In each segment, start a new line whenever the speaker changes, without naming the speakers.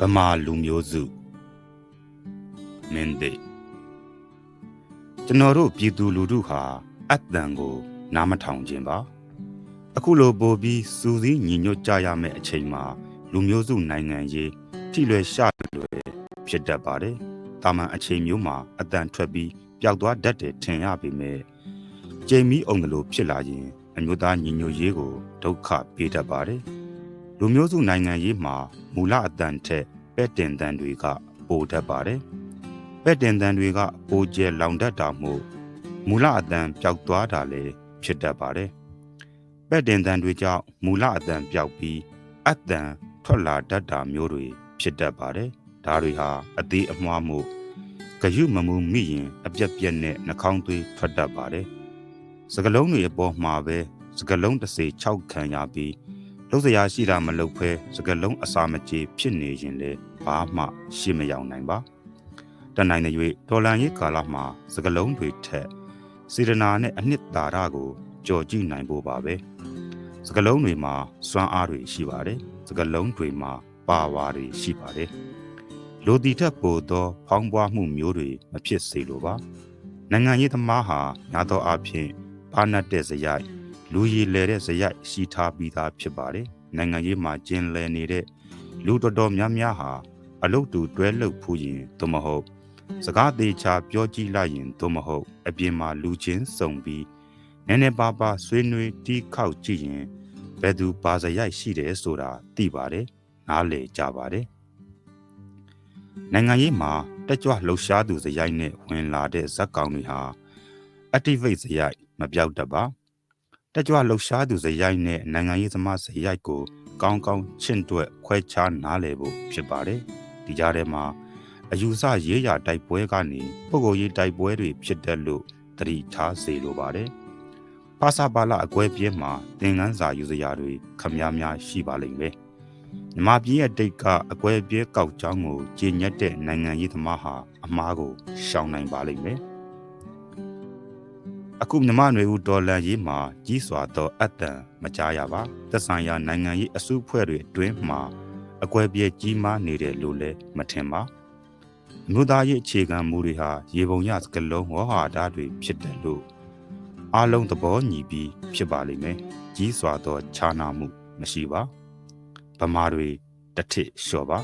ဗမာလူမျိုးစုမင်းသိကျွန်တော်တို့ပြည်သူလူထုဟာအတ္တန်ကို နားမထောင်ခြင်းပါ အခုလိုပို့ပြီးစူးစီးညီညွတ်ကြရမယ့်အချိန်မှာ လူမျိုးစုနိုင်ငံရေးထိလွယ်ရှလွယ်ဖြစ်တတ်ပါတယ်တာမန်အချိန်မျိုးမှာအတန်ထွက်ပြီးပျောက်သွားတတ်တယ်ထင်ရပေမဲ့ကြိမ်မီအောင်လို့ဖြစ်လာရင်အမျိုးသားညီညွတ်ရေးကိုဒုက္ခပေးတတ်ပါတယ် လူမျိုးစုနိုင်ငံရေးမှာမူလအတန်ထက်ပဲ့တင်တန်တွေက ပိုတတ်ပါတယ်။ပဲ့တင်တန်တွေကပိုကျဲလောင်တတ်တာမို့မူလအတန်ပျောက်သွားတာလည်းဖြစ်တတ်ပါတယ်။ပဲ့တင်တန်တွေကြောင့်မူလအတန်ပျောက်ပြီးအတန်ထွက်လာတတ်တာမျိုးတွေဖြစ်တတ်ပါတယ်။ဒါတွေဟာအသေးအမွှားမှုဂယုမမှုမိရင်အပြက်ပြက်နဲ့နှာခေါင်းသွေးထွက်တတ်ပါတယ်။စကလုံးတွေအပေါ်မှာပဲစကလုံးတစ်စေ6ခံရပြီး လုံးစရာရှိတာမလုပ်ဖဲစကလုံးအစာမကြေဖြစ်နေရင်လေဘာမှရှေ့မရောက်နိုင်ပါတနိုင်တဲ့၍ဒေါ်လာရေးကာလမှာစကလုံးတွေထက်စေရနာနဲ့အနှစ်သာရကိုကြော်ကြည့်နိုင်ဖို့ပါပဲစကလုံးတွေမှာစွမ်းအားတွေရှိပါတယ်စကလုံးတွေမှာပါဝါတွေရှိပါတယ်လိုတီထက်ပိုသောဖောင်းပွားမှုမျိုးတွေမဖြစ်စေလိုပါနိုင်ငံရေးသမားဟာညာသောအဖြစ်ဘာနတ်တဲ့စရိုက် လူရည်လဲတဲ့ဇယိုက်ရှိထားပြီးသားဖြစ်ပါတယ်။နိုင်ငံရေးမှာကျင်းလည်နေတဲ့လူတော်တော်များများဟာအလုတ်တူတွဲလှုပ်ဖူးရင်သို့မဟုတ် စကားသေးချာပြောကြည့်လိုက်ရင်သို့မဟုတ် အပြင်မှာလူချင်းစုံပြီးနည်းနည်းပါးပါးဆွေးနွေးတီးခေါက်ကြည့်ရင်ဘယ်သူပါဇယိုက်ရှိတယ်ဆိုတာသိပါတယ်။နားလည်ကြပါတယ်။နိုင်ငံရေးမှာတက်ကြွလှုပ်ရှားသူဇယိုက်နဲ့ဝင်လာတဲ့ဇက်ကောင်တွေဟာ activate ဇယိုက်မပြောက်တတ်ပါ။ တက်ကြွလှုပ်ရှားသူဇယိုက်နဲ့နိုင်ငံရေးသမားဇယိုက်ကို ကောင်းကောင်းချင့်တွက်ခွဲခြားနားလည်ဖို့ဖြစ်ပါတယ်ဒီကြားထဲမှာအယူဆရေးရတိုက်ပွဲကနေပုဂ္ဂိုလ်ရေးတိုက်ပွဲတွေဖြစ်တဲ့လို့တတိထားစေလိုပါတယ်ပါစာပါလာအကွဲပြင်းမှာသင်ငန်းစာယူစရာတွေခမများများရှိပါလိမ့်မယ်မြမပြည်ရဲ့တိတ်ကအကွဲပြဲကောက်ကြောင်းကိုကျင့်ညက်တဲ့နိုင်ငံရေးသမားဟာအမားကိုရှောင်နိုင်ပါလိမ့်မယ် အခုမြမနွေဦးဒေါ်လာရေးမှာကြီးစွာသောအတန်မကြားရပါသက်ဆိုင်ရာနိုင်ငံရေးအစုအဖွဲ့တွေအတွင်းမှာအကွဲပြဲကြီးမားနေတယ်လို့လည်းမထင်ပါအမျိုးသားရေးအခြေခံမူတွေဟာရေပုံရစကလုံးဝေါ်ဟာဓာတွေဖြစ်တယ်လို့အားလုံးသဘောညီပြီးဖြစ်ပါလိမ့်မယ်ကြီးစွာသောခြားနာမှုမရှိပါဗမာတွေတထစ်လျှော့ပါ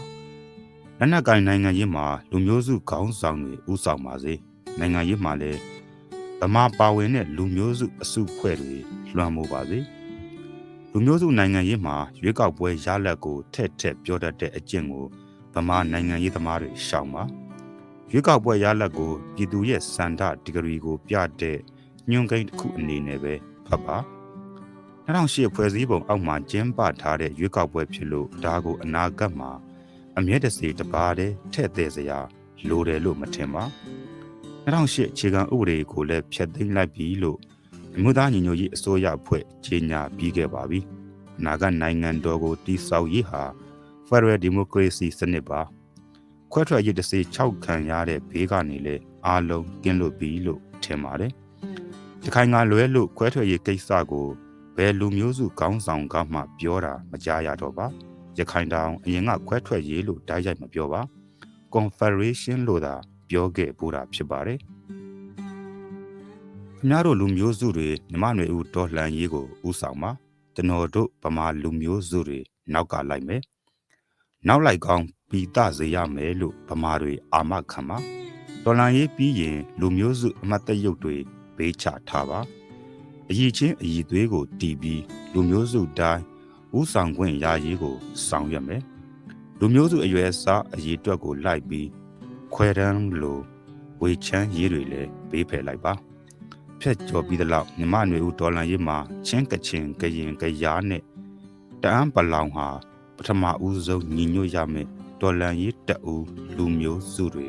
လက်နက်ကင်နိုင်ငံရေးမှာလူမျိုးစုခေါင်းဆောင်တွေဥဆောင်ပါစေနိုင်ငံရေးမှာလည်း ဗမာပါဝင်တဲ့လူမျိုးစုအစုဖွဲ့တွေလွှမ်းမိုးပါစေလူမျိုးစုနိုင်ငံရေးမှာရွေးကောက်ပွဲရလဒ်ကိုထက်ထက်ပြောတတ်တဲ့အကျင့်ကိုဗမာနိုင်ငံရေးသမားတွေရှောင်ပါရွေးကောက်ပွဲရလဒ်ကိုပြည်သူရဲ့စန္ဒဒီဂရီကိုပြတဲ့ညွန့်ကိန်းတစ်ခုအနေနဲ့ပဲဖတ်ပါ2008ဖွဲ့စည်းပုံအောက်မှာကျင်းပထားတဲ့ရွေးကောက်ပွဲဖြစ်လို့ဒါကိုအနာဂတ်မှာအမြဲတစေတပါးတည်းထည့်သေးစရာလိုတယ်လို့မထင်ပါ 2008အခြေခံဥပဒေကိုလည်းဖျက်သိမ်းလိုက်ပြီလို့အမျိုးသားညီညွတ်ရေးအစိုးရအဖွဲ့ကြေညာပြီးခဲ့ပါပြီ။အနာဂတ်နိုင်ငံတော်ကိုတည်ဆောက်ရေးဟာ Federal Democracy စနစ်ပါ။ခွဲထွက်ရေးတစ်စေ6ခံရတဲ့ဘေးကနေလေအားလုံးကင်းလို့ပြီလို့ထင်ပါတယ်။ဒီခိုင်ကလွဲလို့ခွဲထွက်ရေးကိစ္စကိုဘယ်လူမျိုးစုကောင်းဆောင်ကမှပြောတာမကြားရတော့ပါ။ရခိုင်တောင်အရင်ကခွဲထွက်ရေးလို့တိုက်ရိုက်မပြောပါ။ Confederation လို့သာ ပြောခဲ့ပို့တာဖြစ်ပါတယ်။ခင်ဗျားတို့လူမျိုးစုတွေမြမနွေဦးတော်လှန်ရေးကိုဥဆောင်ပါကျွန်တော်တို့ဗမာလူမျိုးစုတွေနောက်ကလိုက်မယ်။နောက်လိုက်ကောင်းပြီးတစေရမယ်လို့ဗမာတွေအာမခံပါတော်လှန်ရေးပြီးရင်လူမျိုးစုအမတ်တရုပ်တွေဘေးချထားပါအည်ချင်းအည်သွေးကိုတီးပြီးလူမျိုးစုတိုင်းဥဆောင်ခွင့်ရာရေးကိုဆောင်ရွက်မယ်လူမျိုးစုအရွယ်အစားအည်အတွက်ကိုလိုက်ပြီး ခွဲတန်းလိုဝေချမ်းရေးတွေလည်းပေးဖယ်လိုက်ပါဖြက်ကျော်ပြီးတဲ့လောက်မြမနွေဦးဒေါ်လာရေးမှာချင်းကချင်ကရင်ကရားနဲ့တအန်းပလောင်ဟာပထမဦးဆုံးညီညွတ်ရမယ်ဒေါ်လာရေးတအူလူမျိုးစုတွေ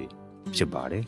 ဖြစ်ပါတယ်